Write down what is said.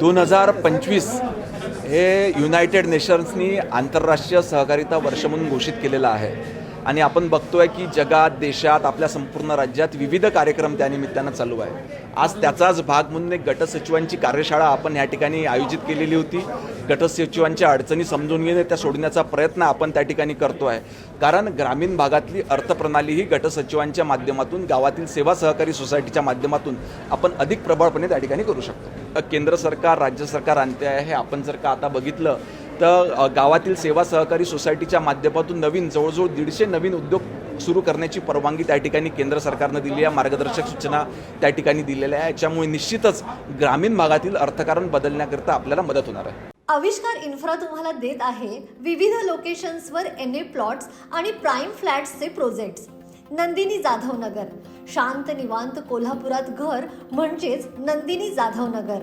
दोन हजार पंचवीस हे युनायटेड नेशन्सनी आंतरराष्ट्रीय सहकारिता वर्ष म्हणून घोषित केलेलं आहे. आणि आपण बघतोय की जगात देशात आपल्या संपूर्ण राज्यात विविध कार्यक्रम त्यानिमित्तानं चालू आहे आज त्याचाच भाग म्हणून एक गटसचिवांची कार्यशाळा आपण या ठिकाणी आयोजित केलेली होती. गटसचिवांच्या अडचणी समजून घेणे त्या सोडण्याचा प्रयत्न आपण त्या ठिकाणी करतो आहे कारण ग्रामीण भागातली अर्थप्रणाली ही गटसचिवांच्या माध्यमातून गावातील सेवा सहकारी सोसायटीच्या माध्यमातून आपण अधिक प्रबळपणे त्या ठिकाणी करू शकतो. केंद्र सरकार राज्य सरकार आणते आहे. हे आपण जर का आता बघितलं तर गावातील सेवा सहकारी सोसायटीच्या माध्यमातून नवीन जवळजवळ दीडशे नवीन उद्योग सुरू करण्याची परवानगी त्या ठिकाणी केंद्र सरकारनं दिली आहे. मार्गदर्शक सूचना त्या ठिकाणी दिलेल्या आहे याच्यामुळे निश्चितच ग्रामीण भागातील अर्थकारण बदलण्याकरिता आपल्याला मदत होणार आहे. आविष्कार इन्फ्रा तुम्हाला देत आहे. विविध लोकेशन्सवर एन ए प्लॉट्स आणि प्राईम फ्लॅट्सचे प्रोजेक्ट्स. नंदिनी जाधव नगर शांत निवांत कोल्हापुरात घर म्हणजेच नंदिनी जाधव नगर